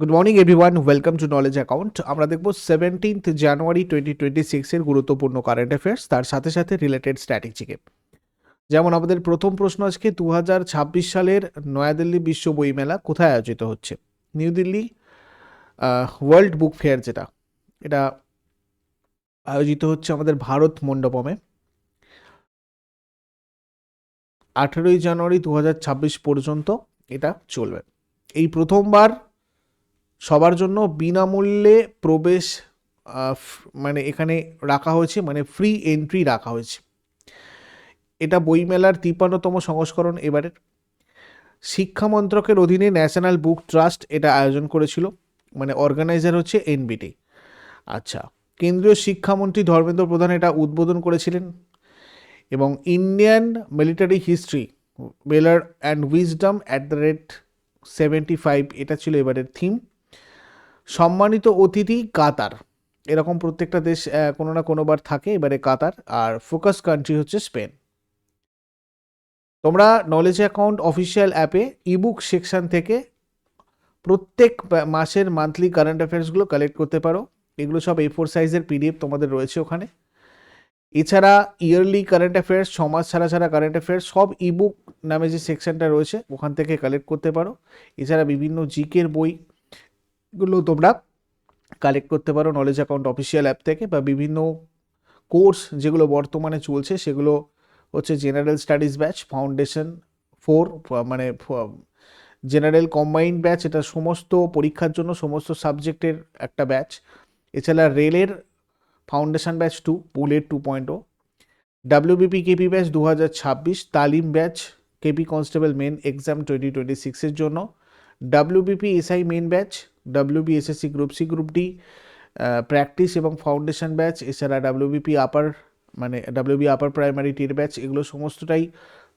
Good morning everyone welcome to knowledge account আমরা দেখব seventeenth জানুয়ারি twenty twenty সিক্সের গুরুত্বপূর্ণ কারেন্ট অ্যাফেয়ার্স তার সাথে সাথে রিলেটেড স্ট্র্যাটেজিকে যেমন আমাদের প্রথম প্রশ্ন আজকে দু হাজার ছাব্বিশ সালের নয়াদিল্লি বিশ্ব বইমেলা কোথায় আয়োজিত হচ্ছে? New Delhi world book fair যেটা, এটা আয়োজিত হচ্ছে আমাদের ভারত মণ্ডপমে। আঠেরোই জানুয়ারি দু হাজার ছাব্বিশ পর্যন্ত এটা চলবে। এই প্রথমবার সবার জন্য বিনামূল্যে প্রবেশ মানে এখানে রাখা হয়েছে মানে ফ্রি এন্ট্রি রাখা হয়েছে। এটা বইমেলার তিপ্পান্নতম সংস্করণ এবারের। শিক্ষা মন্ত্রকের অধীনে ন্যাশনাল বুক ট্রাস্ট এটা আয়োজন করেছিল মানে অর্গানাইজার হচ্ছে এনবিটি আচ্ছা কেন্দ্রীয় শিক্ষামন্ত্রী ধর্মেন্দ্র প্রধান এটা উদ্বোধন করেছিলেন এবং Indian military history valour and wisdom at the rate seventy five এটা ছিল এবারের থিম সম্মানিত অতিথি কাতার। এরকম প্রত্যেকটা দেশ কোনো না কোনোবার থাকে এবারে কাতার, আর ফোকাস কান্ট্রি হচ্ছে স্পেন। তোমরা নলেজ অ্যাকাউন্ট অফিসিয়াল অ্যাপে ইবুক সেকশন থেকে প্রত্যেক মাসের মান্থলি কারেন্ট অ্যাফেয়ার্সগুলো কালেক্ট করতে পারো। এগুলো সব এ ফোর সাইজের পিডিএফ তোমাদের রয়েছে ওখানে। এছাড়া ইয়ারলি কারেন্ট অ্যাফেয়ার্স সমাজ ছাড়া ছাড়া কারেন্ট অ্যাফেয়ার্স সব ইবুক নামে যে সেকশনটা রয়েছে, ওখান থেকে কালেক্ট করতে পারো। এছাড়া বিভিন্ন জিকের বই গুলো তোমরা কালেক্ট করতে পারো নলেজ অ্যাকাউন্ট অফিসিয়াল অ্যাপ থেকে বা বিভিন্ন কোর্স যেগুলো বর্তমানে চলছে, সেগুলো হচ্ছে general studies batch foundation four মানে জেনারেল কম্বাইন্ড ব্যাচ এটা সমস্ত পরীক্ষার জন্য সমস্ত সাবজেক্টের একটা ব্যাচ এছাড়া রেলের foundation batch two bullet two point O WBP KP batch দু হাজার ছাব্বিশ, তালিম batch KP constable main exam twenty twenty সিক্সের জন্য WBP SI main batch WB SSC group C group D practice এবং ফাউন্ডেশন ব্যাচ এছাড়া ডাব্লিউবিপি আপার মানে WB upper primary টির ব্যাচ এগুলো সমস্তটাই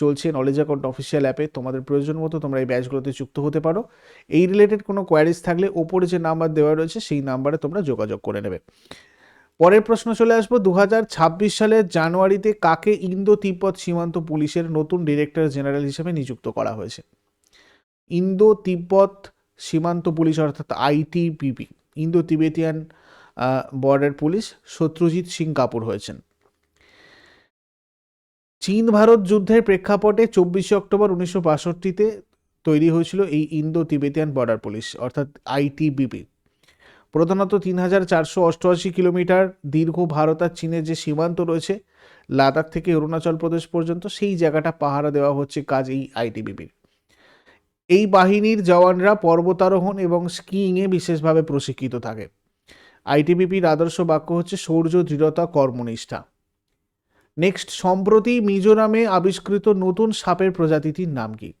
চলছে নলেজ অ্যাকাউন্ট অফিসিয়াল অ্যাপে তোমাদের প্রয়োজন মতো তোমরা এই ব্যাচগুলোতে যুক্ত হতে পারো। এই রিলেটেড কোনো কোয়ারিজ থাকলে ওপরে যে নাম্বার দেওয়া রয়েছে, সেই নাম্বারে তোমরা যোগাযোগ করে নেবে। পরের প্রশ্ন চলে আসব দু হাজার ছাব্বিশ সালের জানুয়ারিতে কাকে ইন্দো তিব্বত সীমান্ত পুলিশের নতুন ডিরেক্টর জেনারেল হিসেবে নিযুক্ত করা হয়েছে? ইন্দো তিব্বত সীমান্ত পুলিশ অর্থাৎ ITBP Indo Tibetan border police Satyajit Singh Kapoor হয়েছেন। চীন ভারত যুদ্ধের প্রেক্ষাপটে চব্বিশে অক্টোবর উনিশশো বাষট্টিতে তৈরি হয়েছিল এই ইন্দো তিবেতিয়ান বর্ডার পুলিশ অর্থাৎ আইটিবিপি প্রধানত তিন হাজার চারশো অষ্টআশি কিলোমিটার দীর্ঘ ভারত আর চীনের যে সীমান্ত রয়েছে, লাদাখ থেকে অরুণাচল প্রদেশ পর্যন্ত, সেই জায়গাটা পাহারা দেওয়া হচ্ছে কাজ এই আইটিবিপির এই বাহিনীর জওয়ানরা পর্বতারোহণ এবং স্কিইংয়ে বিশেষভাবে প্রশিক্ষিত থাকে। আইটিবিপির আদর্শ বাক্য হচ্ছে শৌর্য দৃঢ়তা, কর্মনিষ্ঠা। নেক্সট, সম্প্রতি মিজোরামে আবিষ্কৃত নতুন সাপের প্রজাতিটির নাম কি?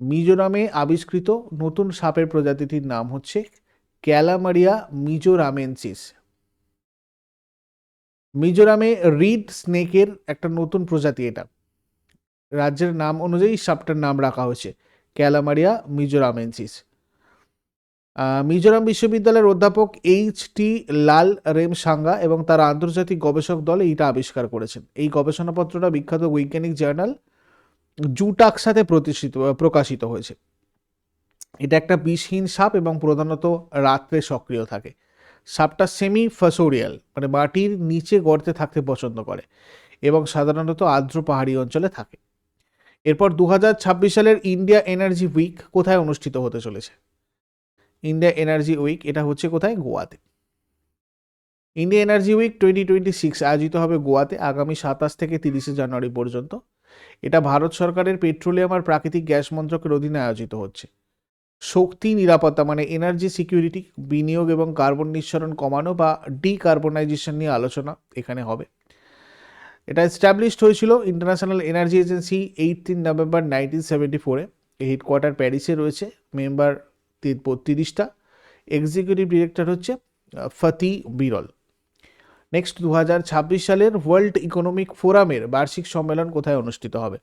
মিজোরামে আবিষ্কৃত নতুন সাপের প্রজাতিটির নাম হচ্ছে ক্যালামারিয়া মিজোরামেনসিস। মিজোরামে রিড স্নেকের একটা নতুন প্রজাতি এটা। রাজ্যের নাম অনুযায়ী সাপটার নাম রাখা হয়েছে। ক্যালামারিয়া মিজোরামেনসিস মিজোরাম বিশ্ববিদ্যালয়ের অধ্যাপক এইচ টি লাল রেম সাঙ্গা এবং তার আন্তর্জাতিক গবেষক দল এইটা আবিষ্কার করেছেন। এই গবেষণাপত্রটা বিখ্যাত বৈজ্ঞানিক জার্নাল জুটাক সাথে প্রতিষ্ঠিত, প্রকাশিত হয়েছে। এটা একটা বিষহীন সাপ এবং প্রধানত রাত্রে সক্রিয় থাকে। সাপটা সেমি ফাসোরিয়াল মানে মাটির নিচে গর্তে থাকতে পছন্দ করে এবং সাধারণত আর্দ্র পাহাড়ি অঞ্চলে থাকে। এরপর দু হাজার ছাব্বিশ সালের ইন্ডিয়া এনার্জি উইক কোথায় অনুষ্ঠিত হতে চলেছে? ইন্ডিয়া এনার্জি উইক, এটা হচ্ছে কোথায়? গোয়াতে। India energy week twenty twenty six আয়োজিত হবে গোয়াতে আগামী সাতাশ থেকে তিরিশে জানুয়ারি পর্যন্ত। এটা ভারত সরকারের পেট্রোলিয়াম আর প্রাকৃতিক গ্যাস মন্ত্রকের অধীনে আয়োজিত হচ্ছে। শক্তি, নিরাপত্তা মানে এনার্জি সিকিউরিটি, বিনিয়োগ এবং কার্বন নিঃসরণ কমানো বা ডিকার্বনাইজেশন নিয়ে আলোচনা এখানে হবে। এটা এস্টাবলিশড হয়েছিল international energy agency eighteen November nineteen seventy ফোরে এই হেডকোয়ার্টার প্যারিসে রয়েছে মেম্বার তিরিশটা এক্সিকিউটিভ ডিরেক্টর হচ্ছে ফতি বিরল। নেক্সট দু হাজার ছাব্বিশ সালের ওয়ার্ল্ড ইকোনমিক ফোরামের বার্ষিক সম্মেলন কোথায় অনুষ্ঠিত হবে?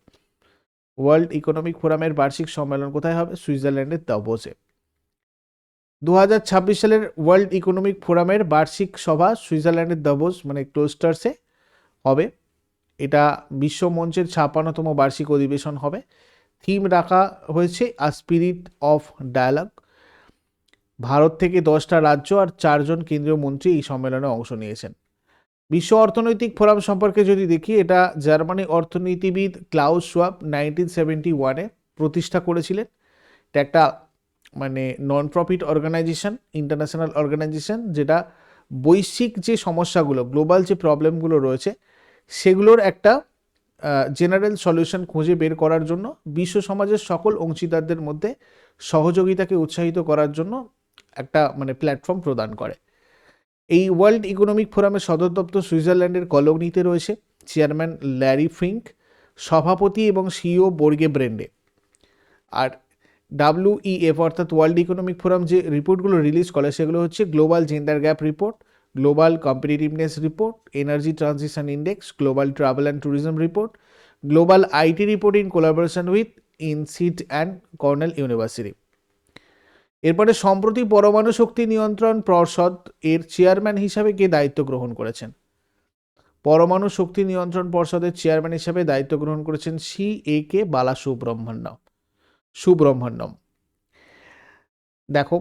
ওয়ার্ল্ড ইকোনমিক ফোরামের বার্ষিক সম্মেলন কোথায় হবে? সুইজারল্যান্ডের দাভোসে দু হাজার ছাব্বিশ সালের ওয়ার্ল্ড ইকোনমিক ফোরামের বার্ষিক সভা সুইজারল্যান্ডের দাভোস মানে ক্লোস্টার্সে হবে। এটা বিশ্ব মঞ্চের ছাপ্পান্নতম বার্ষিক অধিবেশন হবে। থিম রাখা হয়েছে a spirit of dialogue Bharat থেকে দশটা রাজ্য আর চারজন কেন্দ্রীয় মন্ত্রী এই সম্মেলনে অংশ নিয়েছেন। বিশ্ব অর্থনৈতিক ফোরাম সম্পর্কে যদি দেখি, এটা জার্মানি অর্থনীতিবিদ ক্লাউস সোয়াব নাইনটিন সেভেন্টি ওয়ানে প্রতিষ্ঠা করেছিলেন। এটা একটা মানে non profit organisation international organisation যেটা বৈশ্বিক যে সমস্যাগুলো গ্লোবাল যে প্রবলেমগুলো রয়েছে সেগুলোর একটা জেনারেল সলিউশন খুঁজে বের করার জন্য, বিশ্ব সমাজের সকল অংশীদারদের মধ্যে সহযোগিতাকে উৎসাহিত করার জন্য একটা মানে প্ল্যাটফর্ম প্রদান করে। এই ওয়ার্ল্ড ইকোনমিক ফোরামের সদর দপ্তর সুইজারল্যান্ডের কলোনিতে রয়েছে চেয়ারম্যান ল্যারি ফিঙ্ক সভাপতি এবং সিইও বর্গে ব্রেন্ডে। আর ডাব্লিউইএফ অর্থাৎ ওয়ার্ল্ড ইকোনমিক ফোরাম যে রিপোর্টগুলো রিলিজ করে, সেগুলো হচ্ছে global gender gap report global competitiveness report energy transition index global travel and tourism report global IT report in collaboration with INSEAD and Cornell University এরপরে সম্প্রতি পরমাণু শক্তি নিয়ন্ত্রণ পর্ষদ এর চেয়ারম্যান হিসাবে কে দায়িত্ব গ্রহণ করেছেন? পরমাণু শক্তি নিয়ন্ত্রণ পর্ষদের চেয়ারম্যান হিসাবে দায়িত্ব গ্রহণ করেছেন সি এ কে বালা সুব্রহ্মণ্যম সুব্রহ্মণ্যম। দেখো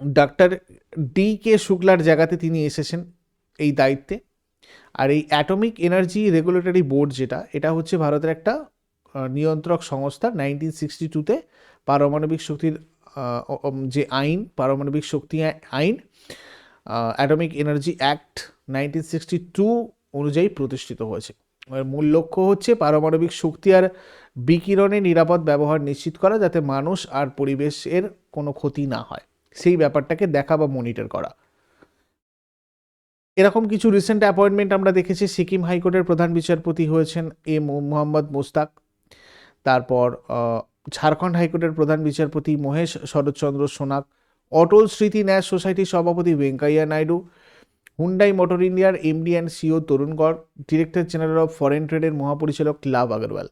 ডাক্তার ডি কে শুক্লার জায়গাতে তিনি এসেছেন এই দায়িত্বে। আর এই অ্যাটমিক এনার্জি রেগুলেটরি বোর্ড যেটা, এটা হচ্ছে ভারতের একটা নিয়ন্ত্রক সংস্থা। নাইনটিন সিক্সটি টুতে পারমাণবিক শক্তির যে আইন, পারমাণবিক শক্তি আইন atomic energy act nineteen sixty two অনুযায়ী প্রতিষ্ঠিত হয়েছে। মূল লক্ষ্য হচ্ছে পারমাণবিক শক্তি আর বিকিরণে নিরাপদ ব্যবহার নিশ্চিত করা, যাতে মানুষ আর পরিবেশের কোনো ক্ষতি না হয়। সেই ব্যাপারটাকে দেখা বা মনিটর করা। এরকম কিছু রিসেন্ট অ্যাপয়েন্টমেন্ট আমরা দেখেছি, সিকিম হাইকোর্টের প্রধান বিচারপতি হয়েছেন এ মোহাম্মদ মোস্তাক। তারপর ঝাড়খণ্ড হাইকোর্টের প্রধান বিচারপতি মহেশ শরৎচন্দ্র সোনাক, অটল স্মৃতি ন্যায় সোসাইটির সভাপতি ভেঙ্কাইয়া নাইডু, হুন্ডাই মোটর ইন্ডিয়ার এমডি অ্যান্ড সিও তরুণ গড়, ডিরেক্টর জেনারেল অফ ফরেন ট্রেডের মহাপরিচালক লাভ আগরওয়াল।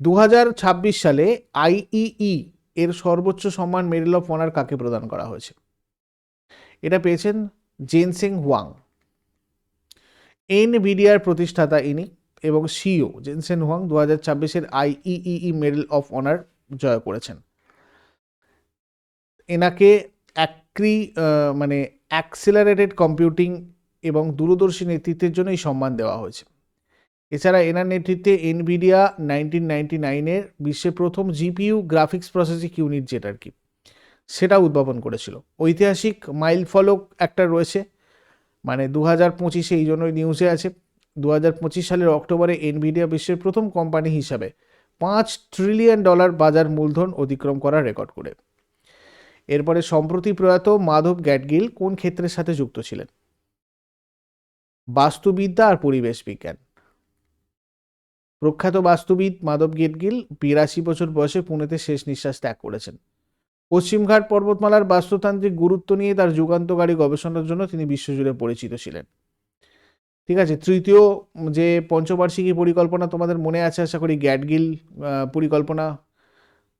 দু হাজার ছাব্বিশ সালে আইইই এর সর্বোচ্চ সম্মান মেডেল অফ অনার কাকে প্রদান করা হয়েছে? এটা পেয়েছেন জেনসেং ওয়াং এন বিডিআর প্রতিষ্ঠাতা ইনি এবং সিও জেনসেন ওয়াং দু হাজার ছাব্বিশের আইইই মেডেল অফ অনার জয় করেছেন। এনাকে অ্যাক্রি মানে অ্যাক্সেলারেটেড কম্পিউটিং এবং দূরদর্শী নেতৃত্বের জন্য এই সম্মান দেওয়া হয়েছে। এছাড়া এনার নেতৃত্বে এনভিডিয়া নাইনটিন নাইনটি নাইনের বিশ্বের প্রথম জিপিইউ গ্রাফিক্স প্রসেসিং ইউনিট যেটা আর কি, সেটা উদ্ভাবন করেছিল। ঐতিহাসিক মাইল ফলক একটা রয়েছে মানে দু হাজার পঁচিশে এই জন্যই নিউজে আছে। দু হাজার পঁচিশ সালের অক্টোবরে এনভিডিয়া বিশ্বের প্রথম কোম্পানি হিসাবে পাঁচ ট্রিলিয়ন ডলার বাজার মূলধন অতিক্রম করার রেকর্ড করে। এরপরে সম্প্রতি প্রয়াত মাধব গ্যাডগিল কোন ক্ষেত্রের সাথে যুক্ত ছিলেন? বাস্তুবিদ্যা আর পরিবেশ বিজ্ঞান। প্রখ্যাত বাস্তুবিদ মাধব গেটগিল বিরাশি বছর বয়সে পুনেতে শেষ নিঃশ্বাস ত্যাগ করেছেন। পশ্চিমঘাট পর্বতমালার বাস্তুতান্ত্রিক গুরুত্ব নিয়ে তার যুগান্তকারী গবেষণার জন্য তিনি বিশ্বজুড়ে পরিচিত ছিলেন। ঠিক আছে তৃতীয় যে পঞ্চবার্ষিকী পরিকল্পনা তোমাদের মনে আছে আশা করি গ্যাটগিল আহ, পরিকল্পনা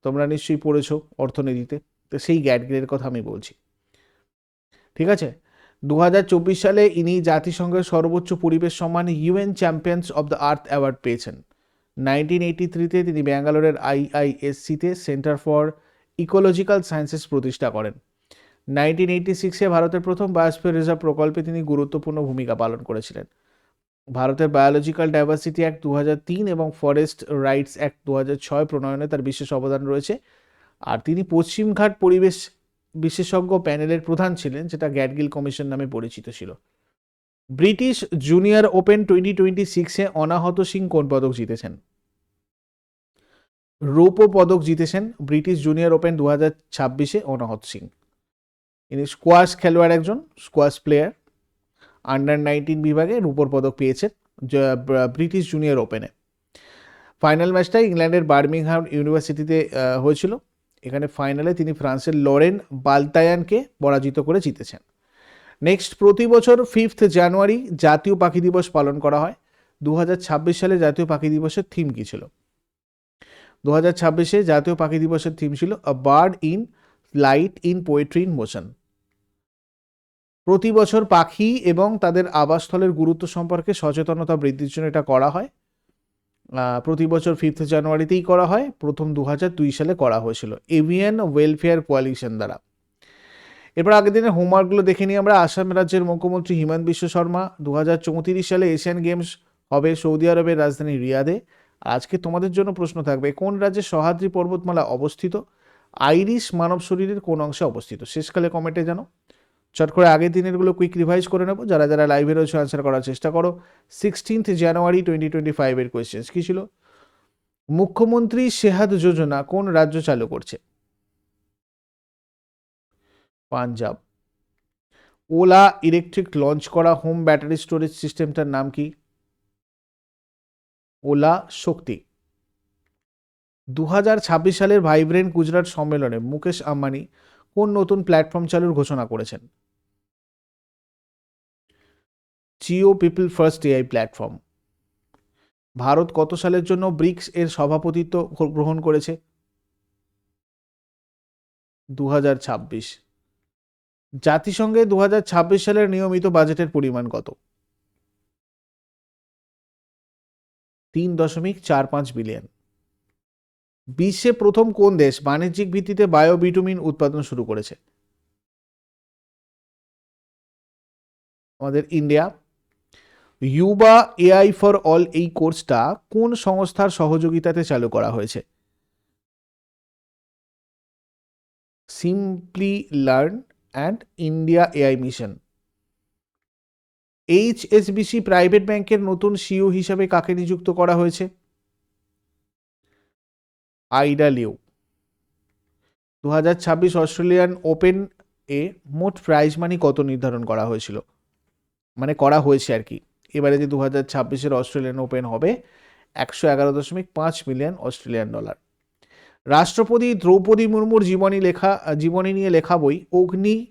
তোমরা নিশ্চয়ই পড়েছো অর্থনীতিতে। তো সেই গ্যাটগিলের কথা আমি বলছি। ঠিক আছে দু হাজার চব্বিশ সালে ইনি জাতিসংঘের সর্বোচ্চ পরিবেশ সম্মান UN champions of the earth award পেয়েছেন। নাইনটিন এইটি থ্রিতে তিনি ব্যাঙ্গালোরের আইআইএসসিতে সেন্টার ফর ইকোলজিক্যাল সায়েন্সেস প্রতিষ্ঠা করেন। নাইনটিন এইটি সিক্সে ভারতের প্রথম বায়োস্ফিয়ার রিজার্ভ প্রকল্পে তিনি গুরুত্বপূর্ণ ভূমিকা পালন করেছিলেন। ভারতের বায়োলজিক্যাল ডাইভার্সিটি অ্যাক্ট দু এবং ফরেস্ট রাইটস অ্যাক্ট দু ছয় প্রণয়নে তার বিশেষ অবদান রয়েছে। আর তিনি পশ্চিমঘাট পরিবেশ বিশেষজ্ঞ প্যানেলের প্রধান ছিলেন, যেটা গ্যাডগিল কমিশন নামে পরিচিত ছিল। British junior open twenty twenty সিক্সে অনাহত সিং কোন পদক জিতেছেন? রৌপ্য পদক জিতেছেন ব্রিটিশ জুনিয়র ওপেন দু হাজার ছাব্বিশে অনাহত সিং। ইনি স্কোয়াশ খেলোয়াড় একজন স্কোয়াশ প্লেয়ার আন্ডার নাইনটিন বিভাগে রূপোর পদক পেয়েছেন ব্রিটিশ জুনিয়র ওপেনে। ফাইনাল ম্যাচটা ইংল্যান্ডের বার্মিংহাম ইউনিভার্সিটিতে হয়েছিল। এখানে ফাইনালে তিনি ফ্রান্সের লরেন বালতায়ানকে পরাজিত করে জিতেছেন। নেক্সট প্রতি বছর ফিফথ জানুয়ারি জাতীয় পাখি দিবস পালন করা হয়। দু হাজার ছাব্বিশ সালে জাতীয় পাখি দিবসের থিম কী ছিল? দু হাজার ছাব্বিশে জাতীয় পাখি দিবসের থিম ছিল a bird in light in poetry in motion প্রতি বছর পাখি এবং তাদের আবাসস্থলের গুরুত্ব সম্পর্কে সচেতনতা বৃদ্ধির জন্য এটা করা হয়। প্রতি বছর ফিফথ জানুয়ারিতেই করা হয়। প্রথম দু হাজার দুই সালে করা হয়েছিল। এভিয়ান ওয়েলফেয়ার কোয়ালিশন দ্বারা। এরপর আগের দিনের হোমওয়ার্কগুলো দেখে নিই আমরা আসাম রাজ্যের মুখ্যমন্ত্রী হিমন্ত বিশ্ব শর্মা দু হাজার চৌত্রিশ সালে এশিয়ান গেমস হবে সৌদি আরবের রাজধানী রিয়াদে। আজকে তোমাদের জন্য প্রশ্ন থাকবে, কোন রাজ্যে সহাদ্রি পর্বতমালা অবস্থিত? আইরিশ মানব শরীরের কোন অংশে অবস্থিত? শেষকালে কমেন্টে জানো। চট করে আগের দিনেরগুলো কুইক রিভাইজ করে নেব। যারা যারা লাইভে রয়েছে আনসার করার চেষ্টা করো। সিক্সটিন্থ জানুয়ারি টোয়েন্টি টোয়েন্টি ফাইভের কোয়েশ্চেন্স কী ছিল? মুখ্যমন্ত্রী সেহাদ যোজনা কোন রাজ্য চালু করছে? পাঞ্জাব। ওলা ইলেকট্রিক লঞ্চ করা হোম ব্যাটারি স্টোরেজ সিস্টেমটার নাম কি? ওলা শক্তি। দু হাজার ছাব্বিশ সালের ভাইব্রেন্ট গুজরাট সম্মেলনে মুকেশ আম্বানি কোন নতুন প্ল্যাটফর্ম চালুর ঘোষণা করেছেন? Jio people first AI platform Bharat কত সালের জন্য ব্রিক্স এর সভাপতিত্ব গ্রহণ করেছে? দু হাজার ছাব্বিশ। জাতিসংঘে দু হাজার ছাব্বিশ সালের নিয়মিত বাজেটের পরিমাণ কত? তিন দশমিক চার পাঁচ বিলিয়ন। বিশ্বে প্রথম কোন দেশ বাণিজ্যিক ভিত্তিতে বায়োবিটুমিন উৎপাদন শুরু করেছে? আমাদের India. Yuva AI for all এই কোর্সটা কোন সংস্থার সহযোগিতাতে চালু করা হয়েছে? Simply learn and India AI mission HSBC private ব্যাংকের নতুন সিও হিসাবে কাকে নিযুক্ত করা হয়েছে? Aida Liu. দু হাজার ছাব্বিশ অস্ট্রেলিয়ান ওপেন এ মোট প্রাইজ মানি কত নির্ধারণ করা হয়েছিল? মানে করা হয়েছে আর কি। এবারে যে দু হাজার ছাব্বিশের অস্ট্রেলিয়ান ওপেন হবে, একশো এগারো দশমিক পাঁচ মিলিয়ন অস্ট্রেলিয়ান ডলার। রাষ্ট্রপতি দ্রৌপদী মুর্মুর জীবনী লেখা, জীবনী নিয়ে লেখা বই, অগ্নি,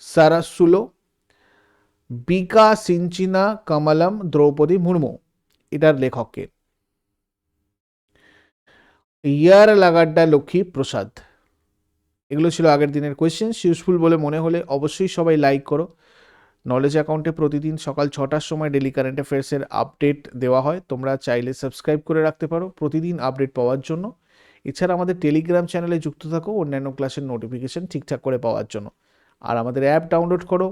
সারাসুলো, বিকা সিঞ্চিনা কমলম, দ্রৌপদী মুর্মু, এটার লেখককে ইয়ার লাগাড্ডা লক্ষ্মী প্রসাদ। এগুলো ছিল আগের দিনের কোয়েশ্চেন ইউজফুল বলে মনে হলে অবশ্যই সবাই লাইক করো। নলেজ অ্যাকাউন্টে প্রতিদিন সকাল ছটার সময় ডেলি কারেন্ট অ্যাফেয়ার্সের আপডেট দেওয়া হয়। তোমরা চাইলে সাবস্ক্রাইব করে রাখতে পারো প্রতিদিন আপডেট পাওয়ার জন্য। এছাড়া আমাদের টেলিগ্রাম চ্যানেলে যুক্ত থাকো, অন্যান্য ক্লাসের নোটিফিকেশান ঠিকঠাক করে পাওয়ার জন্য। আর আমাদের অ্যাপ ডাউনলোড করো।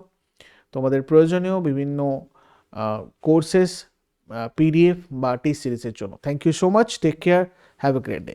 তোমাদের প্রয়োজনীয় বিভিন্ন কোর্সেস পিডিএফ বা টি সিরিজের জন্য। Thank you so much take care have a great day